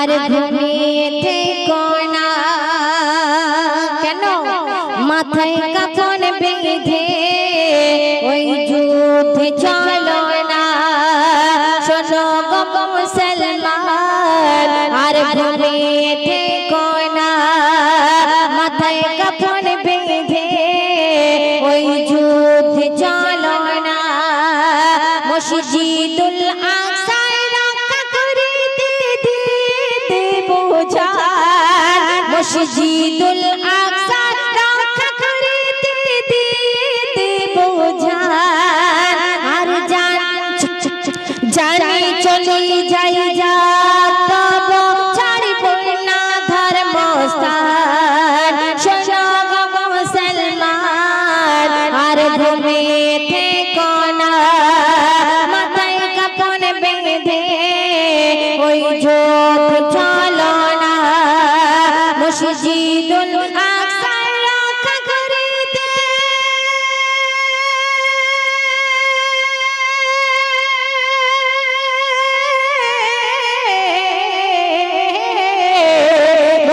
আর ঘুমিয়ে বোঝার মসজিদুল আকসায় রক্ষা করিতে দিতে বোঝার আর জান, জানি চলে যাই যা, তব ছাড়িব না ধর্মস্থান। শোনো মুসলমান, আর কাপন বেঁধে ওই যোগ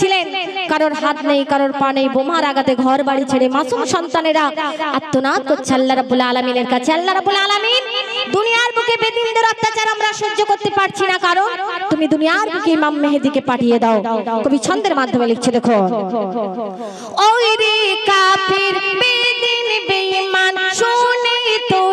ছিলেন। কারোর হাত নেই, কারোর পা নেই, বোমার আগাতে ঘর বাড়ি ছেড়ে মাসুম সন্তানেরা আত্মনাদ করছে আল্লাহ রাব্বুল আলামিনের কাছে। আল্লাহ রাব্বুল আলামিন, দুনিয়ার বুকে বেদিনদের অত্যাচার আমরা সহ্য করতে পারছি না, কারণ তুমি দুনিয়ার বুকে ইমাম মেহেদিকে পাঠিয়ে দাও। কবি ছন্দের মাধ্যমে লিখছে, দেখো। ওই রে কাফির বেদিন বেঈমান, শুনে তোরা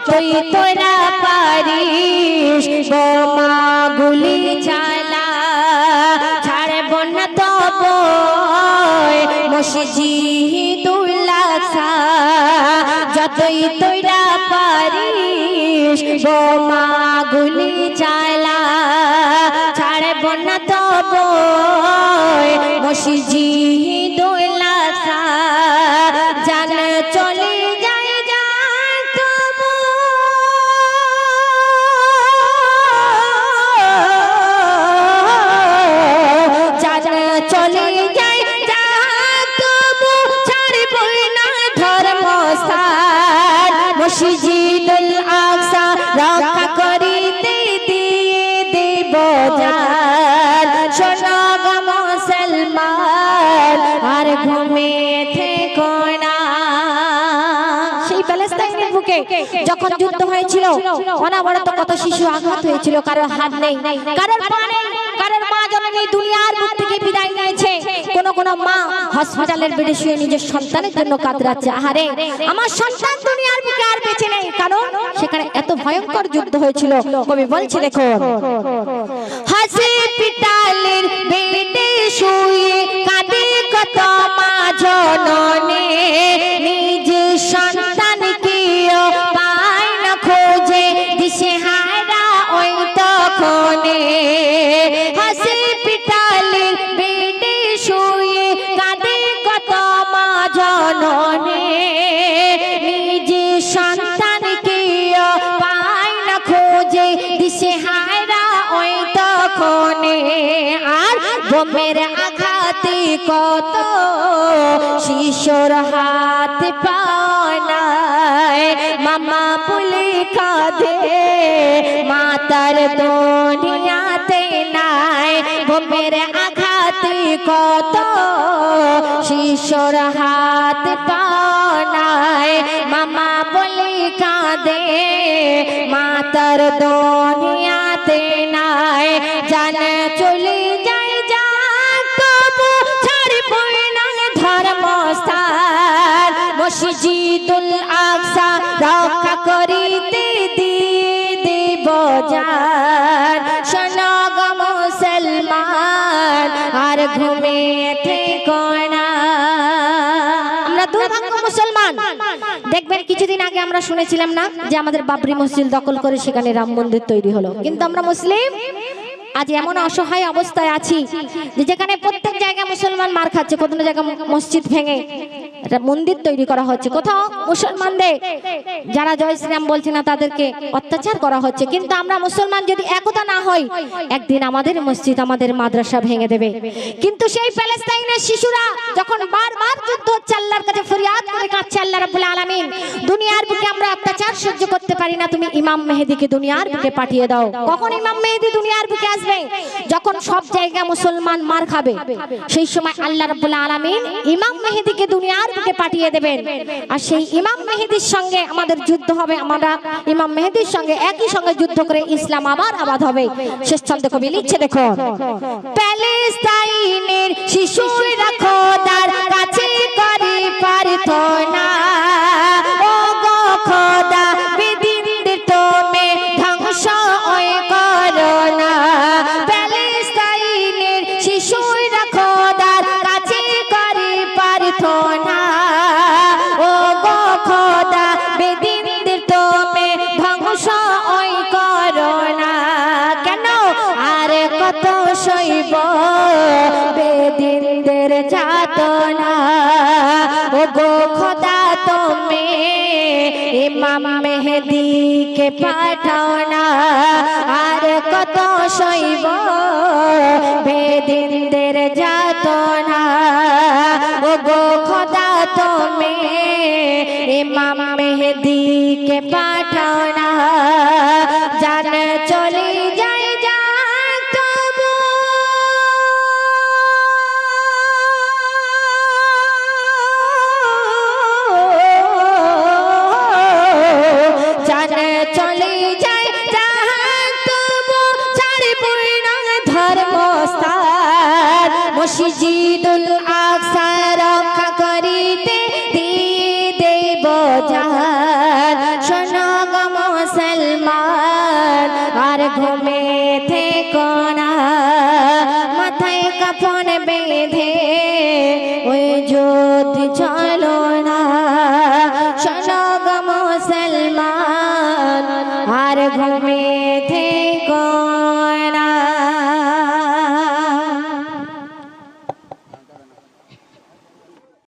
যতই তোরা পারিস, বোমা গুলি চালা। ছাড়ব না তব মসজিদুল আকসা যতই তোরা পারিস, বোমা গুলি চালা। ছাড়ব না তব মসজিদুল যখন যুদ্ধ হয়েছিল, অনাবরত কত শিশু আঘাত হয়েছিল, কারোর হাত নেই, কারোর পা নেই, কারোর মা জননী দুনিয়ার থেকে বিদায় নিয়েছে। কোন কোন মা হসপিটালের বেডে শুয়ে নিজের সন্তানের জন্য কাতরাচ্ছে। আহারে, আমার সন্তান দুনিয়ার আর বেঁচে নেই। কারণ সেখানে এত ভয়ঙ্কর যুদ্ধ হয়েছিল। কবি বলছে দেখো হসপিটালের বেডে শুয়ে কত শিশুর হাত পানায় মামা বলে কাঁদে, মাতার দুনিয়াতে নাই। বোমের আঘাতে কত শিশুর হাত পানায় মামা বলে কাঁদে, মাতার দুনিয়াতে নাই। জান চলে মসজিদুল আকসা রক্ষা করিতে দেব জান শোনো গো মুসলমান, আর ঘুমিয়ে থেকো আমরা দুর্ভাগ্য মুসলমান। দেখবেন কিছুদিন আগে আমরা শুনেছিলাম না যে আমাদের বাবরি মসজিদ দখল করে সেখানে রাম মন্দির তৈরি হলো। কিন্তু আমরা মুসলিম? আজ এমন অসহায় অবস্থায় আছি যে যেখানে প্রত্যেক জায়গায় মুসলমান মার খাচ্ছে কোন জায়গায় মসজিদ ভেঙে মন্দির তৈরি করা হচ্ছে, কোথাও মুসলমানদের যারা জয় শ্রীরাম বলছে না তাদেরকে অত্যাচার করা হচ্ছে। কিন্তু আমরা মুসলমান যদি একতা না হই, একদিন আমাদের মসজিদ, আমাদের মাদ্রাসা ভেঙে দেবে। কিন্তু সেই প্যালেস্তাইনের শিশুরা যখন বারবার যুদ্ধ হচ্ছে, আল্লাহর কাছে ফরিয়াদ করে কাঁদছে, আল্লাহ রাব্বুল আলামিন দুনিয়ার বুকে আমরা অত্যাচার সহ্য করতে পারি না, তুমি ইমাম মেহেদিকে দুনিয়ার বুকে পাঠিয়ে দাও। কখন ইমাম মেহেদি দুনিয়ার বুকে আসবে? যখন সব জায়গা মুসলমান মার খাবে। সেই সময় আল্লাহ রাব্বুল আলামিন ইমাম মেহেদিকে দুনিয়ার বুকে পাঠিয়ে দেবেন। আর সেই ইমাম মেহেদির সঙ্গে আমাদের যুদ্ধ হবে, আমরা ইমাম মেহেদির সঙ্গে একই সঙ্গে যুদ্ধ করে ইসলাম আবার আবাদ হবে। শেষ ছন্দ কবি লিখছে দেখো প্যালেস্তাইনের শিশুরা খোদার কাছে। ও গো খোদা, তুমি ইমাম মেহেদিকে পাঠাও না? আর কত সইব বেদিনদের যাতনা ও গো খোদা, তুমি ইমাম মসজিদুল আকসা রক্ষা করিতে দিয়ে দেব যাহার শোনগ মুসলমান, আর ঘুমে থেকো না। মাথায় কাপড় বেঁধে ওই জ্যোতি চলো